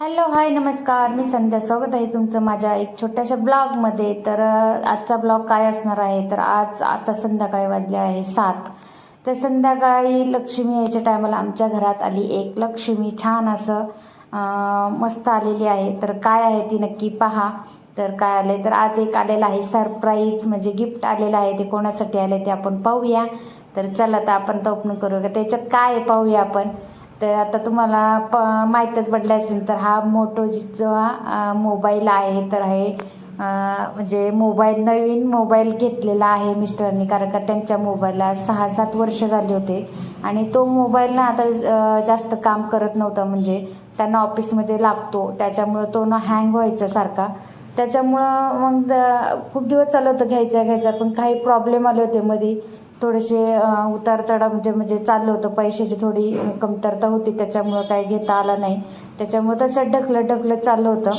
Hello hi नमस्कार. मी संध्या. स्वागत आहे तुमचं माझ्या एक छोट्याशा ब्लॉगमध्ये. तर आजचा ब्लॉग काय असणार आहे? तर आज आता संध्याकाळी वाजले आहे सात. तर संध्याकाळी लक्ष्मी यायच्या टायमाला आमच्या घरात आली एक लक्ष्मी. छान असं मस्त आलेली आहे. तर काय आहे ती नक्की पहा. तर काय आले तर आज एक आलेलं आहे सरप्राईज म्हणजे गिफ्ट आलेलं आहे. ते कोणासाठी आले ते आपण पाहूया. तर चला तर आपण तर ओपन करूया. त्याच्यात काय आहे पाहूया आपण? तर आता तुम्हाला प माहीतच पडलं असेल तर हा मोटोजीचा मोबाईल आहे तर हे म्हणजे मोबाईल नवीन मोबाईल घेतलेला आहे मिस्टरांनी कारण का त्यांच्या मोबाईलला सहा सात वर्ष झाले होते. आणि तो मोबाईल ना आता जास्त काम करत नव्हता म्हणजे त्यांना ऑफिसमध्ये लागतो. त्याच्यामुळं तो ना हँग व्हायचा सारखा. त्याच्यामुळं मग खूप दिवस चालू होतं घ्यायचा घ्यायचा पण काही प्रॉब्लेम आले होते मध्ये थोडेसे उतार चढाव म्हणजे म्हणजे चाललं होतं. पैशाची थोडी कमतरता होती त्याच्यामुळं काही घेता आलं नाही. त्याच्यामुळं तसं ढकलत ढकलत चाललं होतं.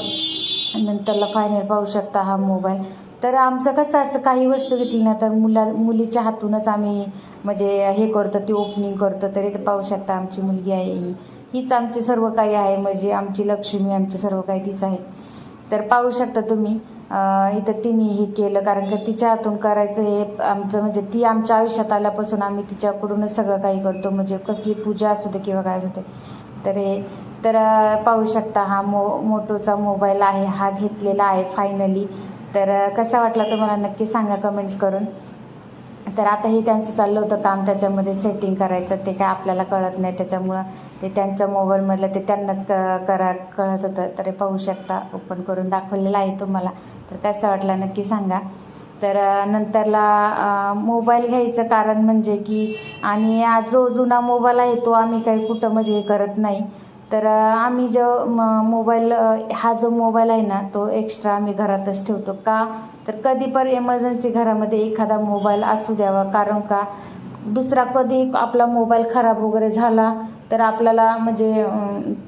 नंतरला फायनल पाहू शकता हा मोबाईल तर आमचं कसं असं काही वस्तू घेतली ना तर मुला मुलीच्या हातूनच आम्ही म्हणजे हे करतो ती ओपनिंग करतो. तरी तर पाहू शकता आमची मुलगी आहे ही. हीच आमची सर्व काही आहे. म्हणजे आमची लक्ष्मी आमची सर्व काही तीच आहे. तर पाहू शकता तुम्ही. इथं तिने हे केलं कारण का तिच्या हातून करायचं हे आमचं म्हणजे ती आमच्या आयुष्यात आल्यापासून आम्ही तिच्याकडूनच सगळं काही करतो. म्हणजे कसली पूजा असू दे किंवा काय असू दे. तर हे तर पाहू शकता हा मो मोटोचा मोबाईल आहे. हा घेतलेला आहे फायनली तर कसा वाटला तुम्हाला नक्की सांगा कमेंट्स करून. तर आता हे त्यांचं चाललं होतं काम त्याच्यामध्ये सेटिंग करायचं. ते काय आपल्याला कळत नाही. त्याच्यामुळं ते त्यांच्या मोबाईलमधलं ते त्यांनाच क करा कळत होतं. तरी पाहू शकता. ओपन करून दाखवलेलं आहे तुम्हाला. तर कसं वाटलं नक्की सांगा. तर नंतरला मोबाईल घ्यायचं कारण म्हणजे की आणि जो जुना मोबाईल आहे तो आम्ही काही कुठं म्हणजे हे करत नाही. तर आम्ही जो म- मोबाईल हा जो मोबाईल आहे ना तो एक्स्ट्रा आम्ही घरातच ठेवतो. का? तर कधी पण एमर्जन्सी घरामध्ये एखादा मोबाईल असू द्यावा. कारण का? दुसरा कधी आपला मोबाईल खराब वगैरे झाला तर आपल्याला म्हणजे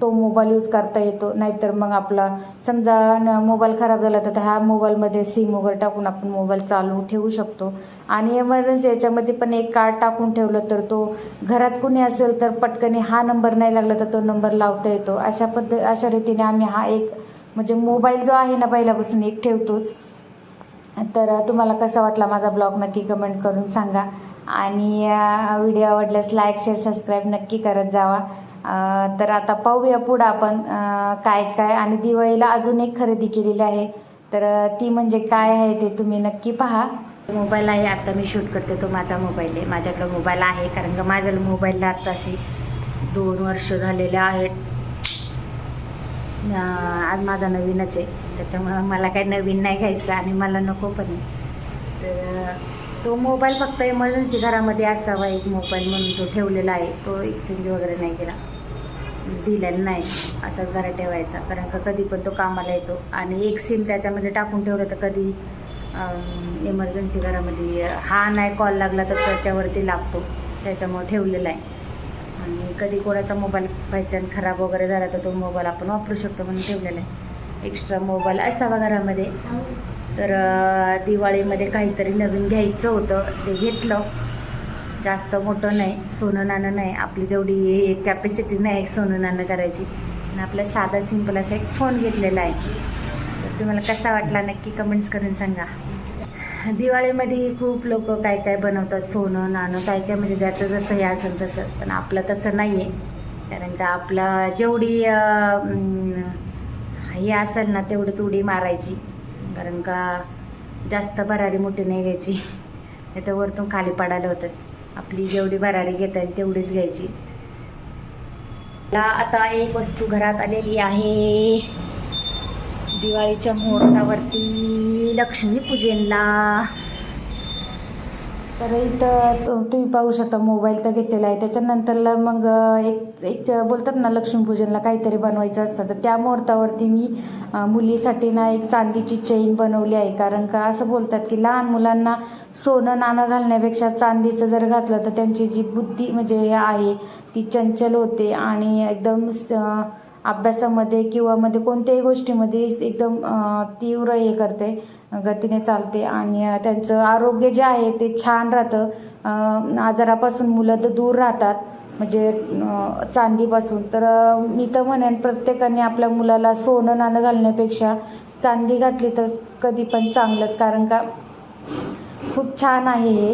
तो मोबाईल यूज करता येतो. नाहीतर मग आपला समजा न- मोबाईल खराब झाला तर ह्या मोबाईलमध्ये सिम वगैरे टाकून आपण मोबाईल चालू ठेवू शकतो. आणि एमर्जन्सी याच्यामध्ये पण एक कार्ड टाकून ठेवलं तर तो घरात कुणी असेल तर पटकन हा नंबर नाही लागला तर तो नंबर लावता येतो. अशा पद्ध अशा रीतीने आम्ही हा एक म्हणजे मोबाईल जो आहे ना पहिल्यापासून एक ठेवतोच. तर तुम्हाला कसा वाटला माझा ब्लॉग नक्की कमेंट करून सांगा. आणि व्हिडिओ आवडल्यास लाईक शेअर सबस्क्राईब नक्की करत जावा. तर आता पाहूया पुढं आपण काय काय आणि दिवाळीला अजून एक खरेदी केलेली आहे. तर ती म्हणजे काय आहे ते तुम्ही नक्की पहा. मोबाईल आहे आता मी शूट करते तो माझा मोबाईल आहे. माझ्याकडे मोबाईल आहे कारण का माझ्या मोबाईलला आत्ताशी दोन वर्ष झालेले आहेत. आज माझा नवीनच आहे. त्याच्यामुळं मला काही नवीन नाही घ्यायचं आणि मला नको पण आहे. तर तो मोबाईल फक्त इमर्जन्सी घरामध्ये असावा एक मोबाईल म्हणून तो ठेवलेला आहे. तो एक्सचेंज वगैरे नाही केला. दिलेला नाही. असा घरा ठेवायचा. कारण का कधी पण तो कामाला येतो. आणि एक सिम त्याच्यामध्ये टाकून ठेवलं तर कधी इमर्जन्सी घरामध्ये हा नाही कॉल लागला तर त्याच्यावरती लागतो. त्याच्यामुळे ठेवलेला आहे. आणि कधी कोणाचा मोबाईल पहिचान खराब वगैरे झाला तर तो मोबाईल आपण वापरू शकतो म्हणून ठेवलेला आहे. एक्स्ट्रा मोबाईल असावा घरामध्ये. तर दिवाळीमध्ये काहीतरी नवीन घ्यायचं होतं ते घेतलं. जास्त मोठं नाही सोनं नाणं नाही. आपली तेवढी कॅपॅसिटी नाही सोनं नाणं करायची. आणि आपला साधा सिंपल असा एक फोन घेतलेला आहे. तर तुम्हाला कसा वाटला नक्की कमेंट्स करून सांगा. दिवाळीमध्ये खूप लोक काय काय बनवतात सोनं नाणं काय काय म्हणजे ज्याचं जसं हे असेल तसं. पण आपलं तसं नाही आहे कारण का आपलं जेवढी हे असेल ना तेवढीच उडी मारायची. कारण का जास्त भरारी मोठी नाही घ्यायची. नाही तर वरतून खाली पडायला होतं. आपली जेवढी भरारी घेता येईल तेवढीच घ्यायची. मला आता एक वस्तू घरात आलेली आहे. दिवाळीच्या मुहूर्तावरती लक्ष्मीपूजनला. तर इथं तुम्ही पाहू शकता मोबाईल तर घेतलेला आहे. त्याच्यानंतरला मग एक एक बोलतात ना लक्ष्मीपूजनला काहीतरी बनवायचं असतं. तर त्या मुहूर्तावरती मी मुलीसाठी ना एक चांदीची चेन बनवली आहे. कारण का असं बोलतात की लहान मुलांना सोनं नाणं घालण्यापेक्षा चांदीचं जर घातलं तर त्यांची जी बुद्धी म्हणजे हे आहे ती चंचल होते आणि एकदम अभ्यासामध्ये किंवा मध्ये कोणत्याही गोष्टीमध्ये एकदम तीव्र हे करते गतीने चालते आणि त्यांचं आरोग्य जे आहे ते छान राहतं. आजारापासून मुलं तर दूर राहतात म्हणजे चांदीपासून. तर मी तर म्हणेन प्रत्येकाने आपल्या मुलाला सोनं नाणं घालण्यापेक्षा चांदी घातली तर कधी पण चांगलंच कारण का खूप छान आहे हे.